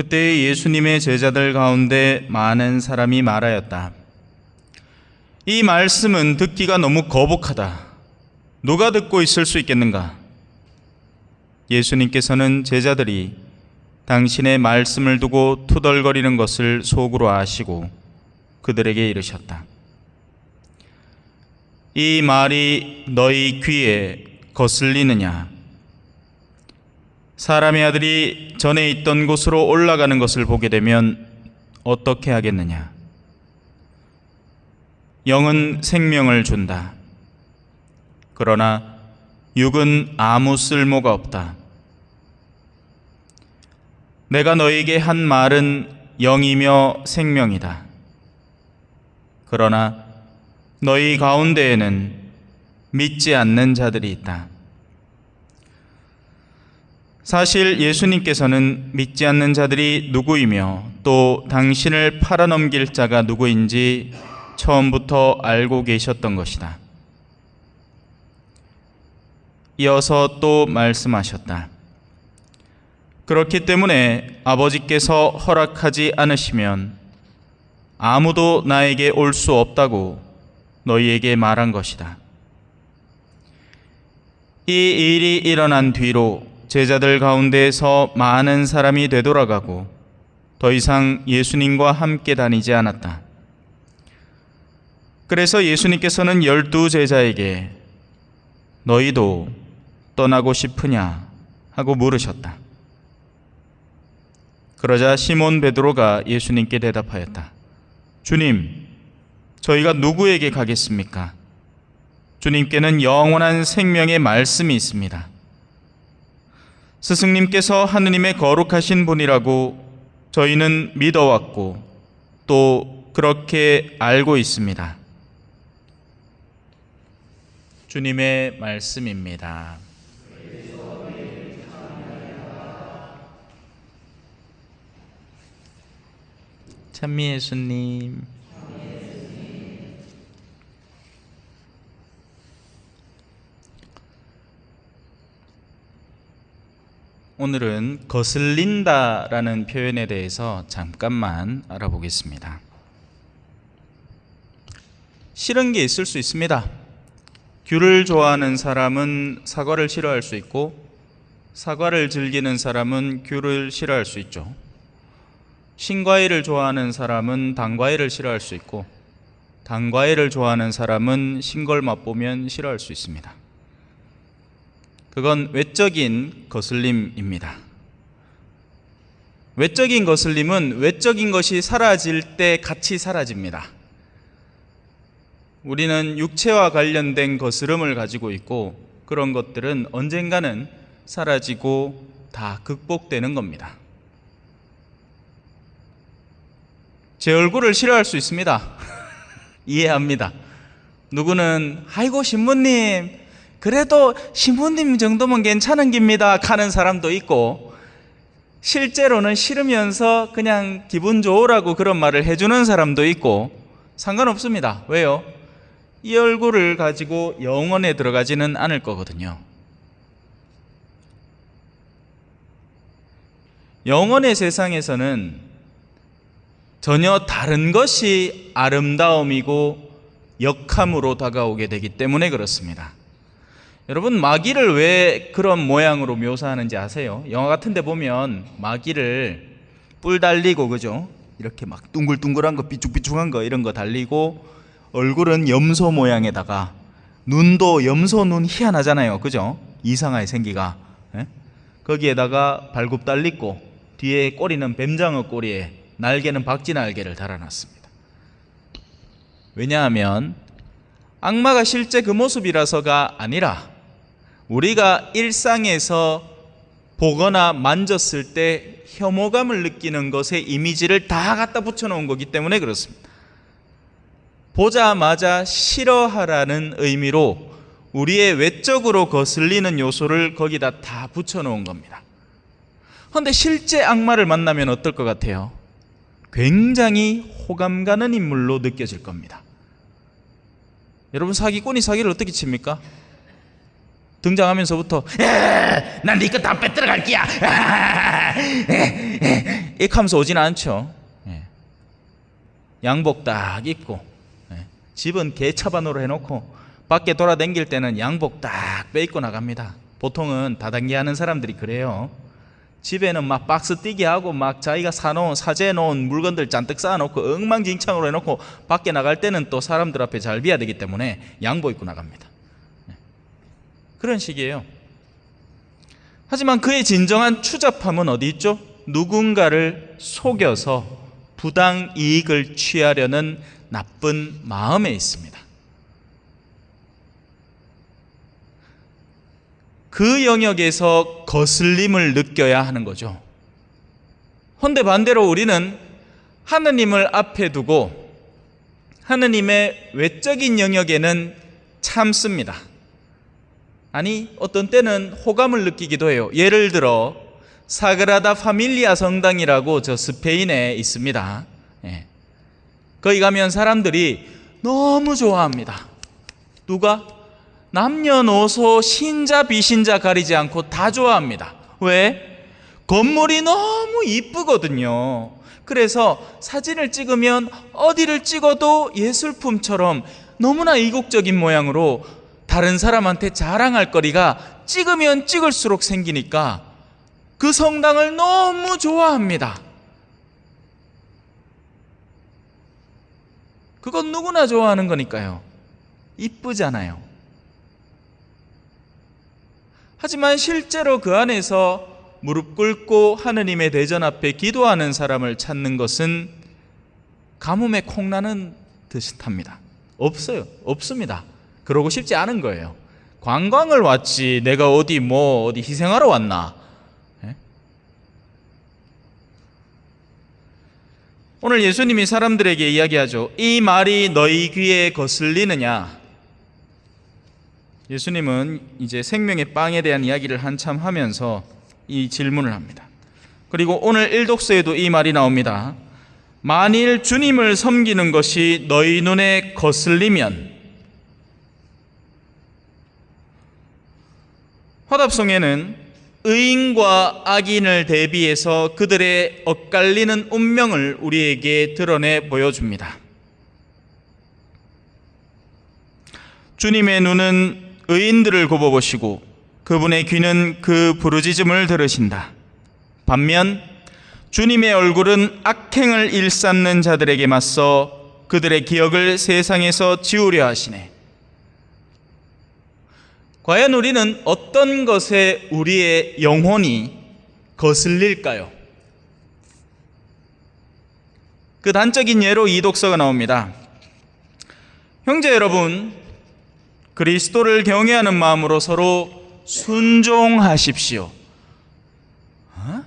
그때 예수님의 제자들 가운데 많은 사람이 말하였다. 이 말씀은 듣기가 너무 거북하다. 누가 듣고 있을 수 있겠는가? 예수님께서는 제자들이 당신의 말씀을 두고 투덜거리는 것을 속으로 아시고 그들에게 이르셨다. 이 말이 너희 귀에 거슬리느냐? 사람의 아들이 전에 있던 곳으로 올라가는 것을 보게 되면 어떻게 하겠느냐? 영은 생명을 준다. 그러나 육은 아무 쓸모가 없다. 내가 너에게 한 말은 영이며 생명이다. 그러나 너희 가운데에는 믿지 않는 자들이 있다. 사실 예수님께서는 믿지 않는 자들이 누구이며 또 당신을 팔아넘길 자가 누구인지 처음부터 알고 계셨던 것이다. 이어서 또 말씀하셨다. 그렇기 때문에 아버지께서 허락하지 않으시면 아무도 나에게 올 수 없다고 너희에게 말한 것이다. 이 일이 일어난 뒤로 제자들 가운데에서 많은 사람이 되돌아가고 더 이상 예수님과 함께 다니지 않았다. 그래서 예수님께서는 열두 제자에게 너희도 떠나고 싶으냐 하고 물으셨다. 그러자 시몬 베드로가 예수님께 대답하였다. 주님, 저희가 누구에게 가겠습니까? 주님께는 영원한 생명의 말씀이 있습니다. 스승님께서 하느님의 거룩하신 분이라고 저희는 믿어왔고 또 그렇게 알고 있습니다. 주님의 말씀입니다. 찬미 예수님. 오늘은 거슬린다라는 표현에 대해서 잠깐만 알아보겠습니다. 싫은 게 있을 수 있습니다. 귤을 좋아하는 사람은 사과를 싫어할 수 있고 사과를 즐기는 사람은 귤을 싫어할 수 있죠. 신과일을 좋아하는 사람은 단과일을 싫어할 수 있고 단과일을 좋아하는 사람은 신 걸 맛보면 싫어할 수 있습니다. 그건 외적인 거슬림입니다. 외적인 거슬림은 외적인 것이 사라질 때 같이 사라집니다. 우리는 육체와 관련된 거스름을 가지고 있고 그런 것들은 언젠가는 사라지고 다 극복되는 겁니다. 제 얼굴을 싫어할 수 있습니다. 이해합니다. 누구는 아이고 신부님 그래도 신부님 정도면 괜찮은 깁니다 하는 사람도 있고 실제로는 싫으면서 그냥 기분 좋으라고 그런 말을 해주는 사람도 있고 상관없습니다. 왜요? 이 얼굴을 가지고 영원에 들어가지는 않을 거거든요. 영원의 세상에서는 전혀 다른 것이 아름다움이고 역함으로 다가오게 되기 때문에 그렇습니다. 여러분 마귀를 왜 그런 모양으로 묘사하는지 아세요? 영화 같은 데 보면 마귀를 뿔 달리고 그죠? 이렇게 막 둥글둥글한 거 삐죽삐죽한 거 이런 거 달리고 얼굴은 염소 모양에다가 눈도 염소 눈 희한하잖아요. 그죠? 이상하게 생기가. 예? 거기에다가 발굽 달리고 뒤에 꼬리는 뱀장어 꼬리에 날개는 박쥐 날개를 달아놨습니다. 왜냐하면 악마가 실제 그 모습이라서가 아니라 우리가 일상에서 보거나 만졌을 때 혐오감을 느끼는 것의 이미지를 다 갖다 붙여놓은 거기 때문에 그렇습니다. 보자마자 싫어하라는 의미로 우리의 외적으로 거슬리는 요소를 거기다 다 붙여놓은 겁니다. 그런데 실제 악마를 만나면 어떨 것 같아요? 굉장히 호감 가는 인물로 느껴질 겁니다. 여러분 사기꾼이 사기를 어떻게 칩니까? 등장하면서부터 난네 거다 뺏들어 갈 끼야. 이렇게 하면서 오지는 않죠. 예. 양복 딱 입고 예. 집은 개차반으로 해놓고 밖에 돌아다닐 때는 양복 딱 빼입고 나갑니다. 보통은 다단계 하는 사람들이 그래요. 집에는 막 박스 띄게 하고 막 자기가 사놓은 사재 놓은 물건들 잔뜩 쌓아놓고 엉망진창으로 해놓고 밖에 나갈 때는 또 사람들 앞에 잘 비야 되기 때문에 양복 입고 나갑니다. 네. 그런 식이에요. 하지만 그의 진정한 추잡함은 어디 있죠? 누군가를 속여서 부당 이익을 취하려는 나쁜 마음에 있습니다. 그 영역에서 거슬림을 느껴야 하는 거죠. 헌데 반대로 우리는 하느님을 앞에 두고 하느님의 외적인 영역에는 참습니다. 아니, 어떤 때는 호감을 느끼기도 해요. 예를 들어, 사그라다 파밀리아 성당이라고 저 스페인에 있습니다. 예. 거기 가면 사람들이 너무 좋아합니다. 누가? 남녀노소 신자 비신자 가리지 않고 다 좋아합니다. 왜? 건물이 너무 이쁘거든요. 그래서 사진을 찍으면 어디를 찍어도 예술품처럼 너무나 이국적인 모양으로 다른 사람한테 자랑할 거리가 찍으면 찍을수록 생기니까 그 성당을 너무 좋아합니다. 그건 누구나 좋아하는 거니까요. 이쁘잖아요. 하지만 실제로 그 안에서 무릎 꿇고 하느님의 대전 앞에 기도하는 사람을 찾는 것은 가뭄에 콩나는 듯합니다. 없어요. 없습니다. 그러고 싶지 않은 거예요. 관광을 왔지 내가 어디 뭐 어디 희생하러 왔나? 예? 오늘 예수님이 사람들에게 이야기하죠. 이 말이 너희 귀에 거슬리느냐? 예수님은 이제 생명의 빵에 대한 이야기를 한참 하면서 이 질문을 합니다. 그리고 오늘 일독서에도 이 말이 나옵니다. 만일 주님을 섬기는 것이 너희 눈에 거슬리면 화답송에는 의인과 악인을 대비해서 그들의 엇갈리는 운명을 우리에게 드러내 보여줍니다. 주님의 눈은 의인들을 굽어보시고 그분의 귀는 그 부르짖음을 들으신다. 반면 주님의 얼굴은 악행을 일삼는 자들에게 맞서 그들의 기억을 세상에서 지우려 하시네. 과연 우리는 어떤 것에 우리의 영혼이 거슬릴까요? 그 단적인 예로 이 독서가 나옵니다. 형제 여러분, 그리스도를 경외하는 마음으로 서로 순종하십시오. 어?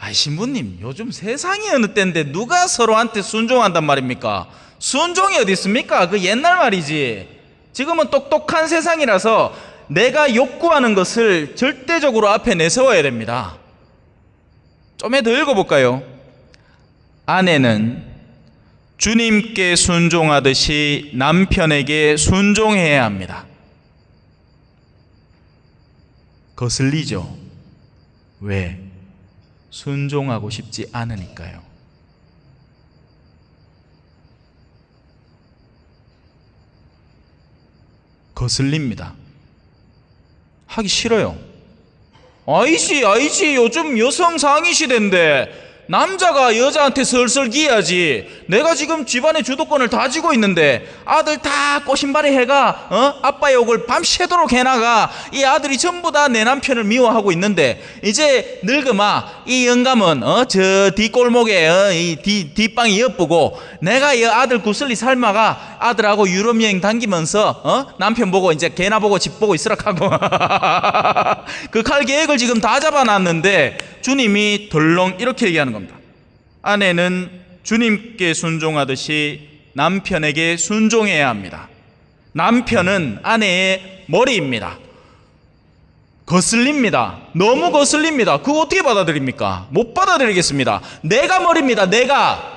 아이 신부님 요즘 세상이 어느 때인데 누가 서로한테 순종한단 말입니까? 순종이 어디 있습니까? 그 옛날 말이지. 지금은 똑똑한 세상이라서 내가 욕구하는 것을 절대적으로 앞에 내세워야 됩니다. 좀에 더 읽어볼까요? 아내는 주님께 순종하듯이 남편에게 순종해야 합니다. 거슬리죠. 왜? 순종하고 싶지 않으니까요. 거슬립니다. 하기 싫어요. 아이씨, 아이씨, 요즘 여성 상위 시대인데 남자가 여자한테 설설 기야지. 내가 지금 집안의 주도권을 다 쥐고 있는데 아들 다 꼬신발에 해가 어? 아빠 욕을 밤새도록 해나가 이 아들이 전부 다 내 남편을 미워하고 있는데 이제 늙으마 이 영감은 어? 저 뒷골목에 어? 이 뒤, 뒷방이 예쁘고 내가 이 아들 구슬리 삶아가 아들하고 유럽 여행 당기면서 어? 남편 보고 이제 개나 보고 집 보고 있으라 하고 그 칼 계획을 지금 다 잡아놨는데 주님이 덜렁 이렇게 얘기하는. 아내는 주님께 순종하듯이 남편에게 순종해야 합니다. 남편은 아내의 머리입니다. 거슬립니다. 너무 거슬립니다. 그거 어떻게 받아들입니까? 못 받아들이겠습니다. 내가 머리입니다. 내가.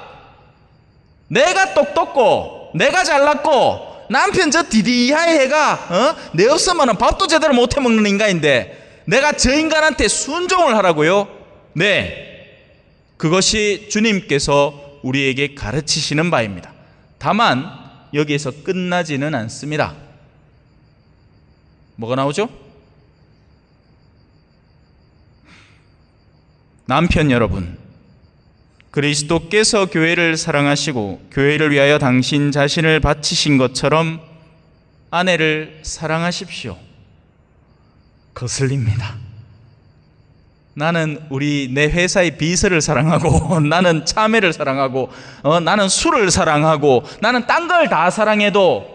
내가 똑똑고, 내가 잘났고, 남편 저 디디하이 해가 어? 내 없으면 밥도 제대로 못 해 먹는 인간인데 내가 저 인간한테 순종을 하라고요? 네. 그것이 주님께서 우리에게 가르치시는 바입니다. 다만 여기에서 끝나지는 않습니다. 뭐가 나오죠? 남편 여러분, 그리스도께서 교회를 사랑하시고 교회를 위하여 당신 자신을 바치신 것처럼 아내를 사랑하십시오. 거슬립니다. 나는 우리 내 회사의 비서를 사랑하고 나는 참외를 사랑하고 어, 나는 술을 사랑하고 나는 딴 걸 다 사랑해도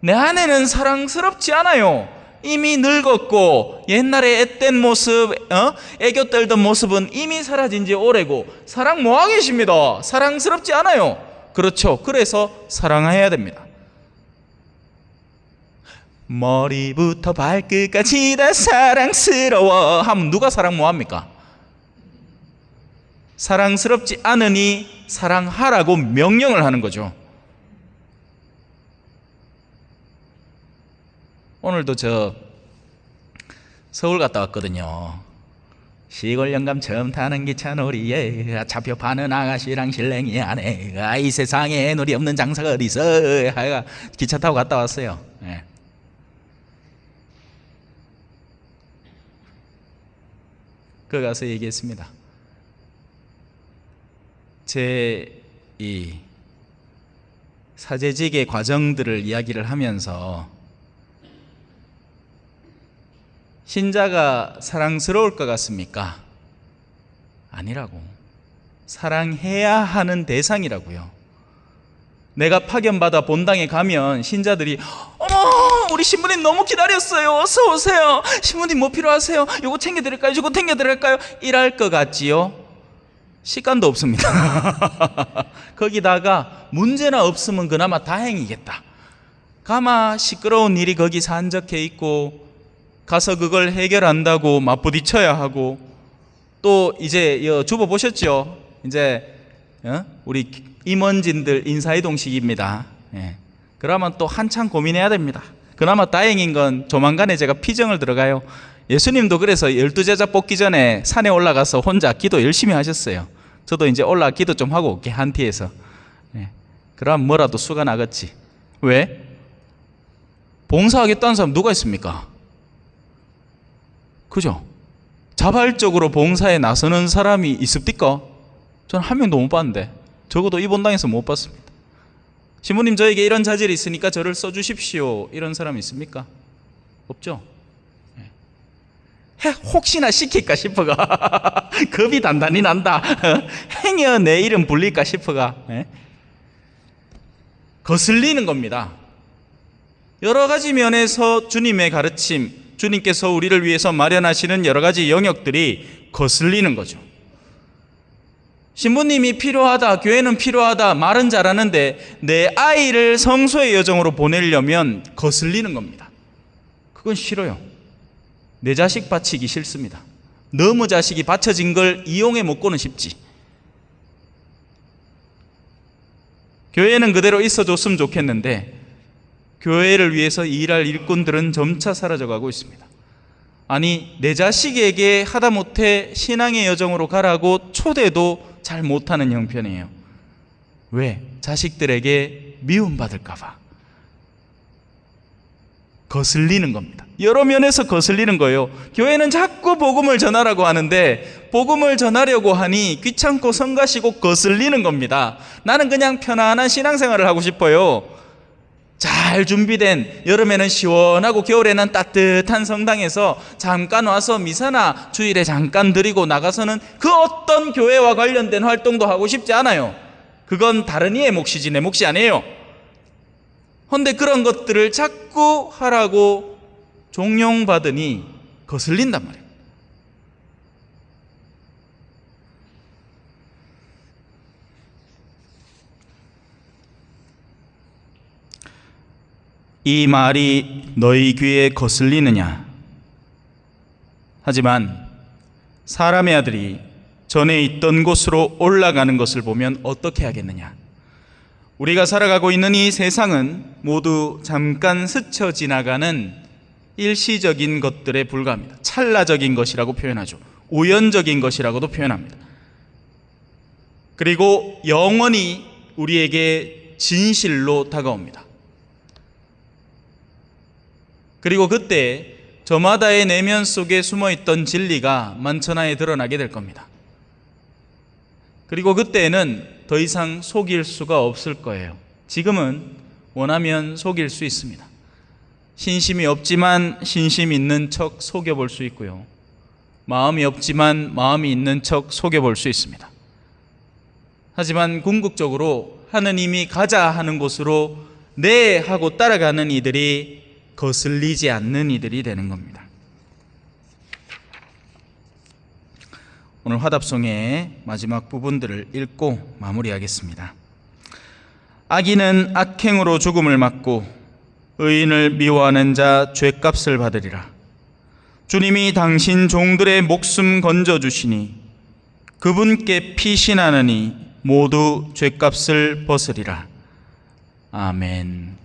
내 아내는 사랑스럽지 않아요. 이미 늙었고 옛날에 앳된 모습, 어? 애교 떨던 모습은 이미 사라진 지 오래고 사랑 뭐하 계십니다. 사랑스럽지 않아요. 그렇죠. 그래서 사랑해야 됩니다. 머리부터 발끝까지 다 사랑스러워 하면 누가 사랑 뭐합니까? 사랑스럽지 않으니 사랑하라고 명령을 하는 거죠. 오늘도 저 서울 갔다 왔거든요. 시골 영감 처음 타는 기차 놀이에 차표 파는 아가씨랑 실랭이 안에 아이 세상에 놀이 없는 장사가 어디 있어 하여가 기차 타고 갔다 왔어요. 예. 그 가서 얘기했습니다. 제 이 사제직의 과정들을 이야기를 하면서 신자가 사랑스러울 것 같습니까? 아니라고. 사랑해야 하는 대상이라고요. 내가 파견받아 본당에 가면 신자들이 어머 우리 신부님 너무 기다렸어요. 어서 오세요. 신부님 뭐 필요하세요? 요거 챙겨드릴까요? 저거 챙겨드릴까요? 이럴 것 같지요? 시간도 없습니다. 거기다가 문제나 없으면 그나마 다행이겠다. 가마 시끄러운 일이 거기 산적해 있고 가서 그걸 해결한다고 맞부딪혀야 하고 또 이제 여 주보 보셨죠? 이제 어? 우리 임원진들 인사이동식입니다. 예. 그러면 또 한참 고민해야 됩니다. 그나마 다행인 건 조만간에 제가 피정을 들어가요. 예수님도 그래서 열두 제자 뽑기 전에 산에 올라가서 혼자 기도 열심히 하셨어요. 저도 이제 올라 기도 좀 하고 올게 한티에서. 예. 그럼 뭐라도 수가 나겠지. 왜? 봉사하겠다는 사람 누가 있습니까? 그죠? 자발적으로 봉사에 나서는 사람이 있습니까? 저는 한 명도 못 봤는데 적어도 이 본당에서 못 봤습니다. 신부님 저에게 이런 자질이 있으니까 저를 써주십시오. 이런 사람 있습니까? 없죠. 예. 혹시나 시킬까 싶어가 겁이 단단히 난다. 행여 내 이름 불릴까 싶어가 예. 거슬리는 겁니다. 여러 가지 면에서 주님의 가르침, 주님께서 우리를 위해서 마련하시는 여러 가지 영역들이 거슬리는 거죠. 신부님이 필요하다, 교회는 필요하다, 말은 잘하는데 내 아이를 성소의 여정으로 보내려면 거슬리는 겁니다. 그건 싫어요. 내 자식 바치기 싫습니다. 너무 자식이 바쳐진 걸 이용해 먹고는 싶지. 교회는 그대로 있어줬으면 좋겠는데 교회를 위해서 일할 일꾼들은 점차 사라져가고 있습니다. 아니 내 자식에게 하다못해 신앙의 여정으로 가라고 초대도 잘 못하는 형편이에요. 왜? 자식들에게 미움받을까봐. 거슬리는 겁니다. 여러 면에서 거슬리는 거예요. 교회는 자꾸 복음을 전하라고 하는데 복음을 전하려고 하니 귀찮고 성가시고 거슬리는 겁니다. 나는 그냥 편안한 신앙생활을 하고 싶어요. 잘 준비된 여름에는 시원하고 겨울에는 따뜻한 성당에서 잠깐 와서 미사나 주일에 잠깐 드리고 나가서는 그 어떤 교회와 관련된 활동도 하고 싶지 않아요. 그건 다른 이의 몫이지 내 몫이 아니에요. 헌데 그런 것들을 자꾸 하라고 종용받으니 거슬린단 말이에요. 이 말이 너희 귀에 거슬리느냐? 하지만 사람의 아들이 전에 있던 곳으로 올라가는 것을 보면 어떻게 하겠느냐? 우리가 살아가고 있는 이 세상은 모두 잠깐 스쳐 지나가는 일시적인 것들에 불과합니다. 찰나적인 것이라고 표현하죠. 우연적인 것이라고도 표현합니다. 그리고 영원히 우리에게 진실로 다가옵니다. 그리고 그때 저마다의 내면 속에 숨어 있던 진리가 만천하에 드러나게 될 겁니다. 그리고 그때는 더 이상 속일 수가 없을 거예요. 지금은 원하면 속일 수 있습니다. 신심이 없지만 신심 있는 척 속여볼 수 있고요. 마음이 없지만 마음이 있는 척 속여볼 수 있습니다. 하지만 궁극적으로 하느님이 가자 하는 곳으로 네 하고 따라가는 이들이 거슬리지 않는 이들이 되는 겁니다. 오늘 화답송의 마지막 부분들을 읽고 마무리하겠습니다. 악인은 악행으로 죽음을 맞고 의인을 미워하는 자 죄값을 받으리라. 주님이 당신 종들의 목숨 건져 주시니 그분께 피신하느니 모두 죄값을 벗으리라. 아멘.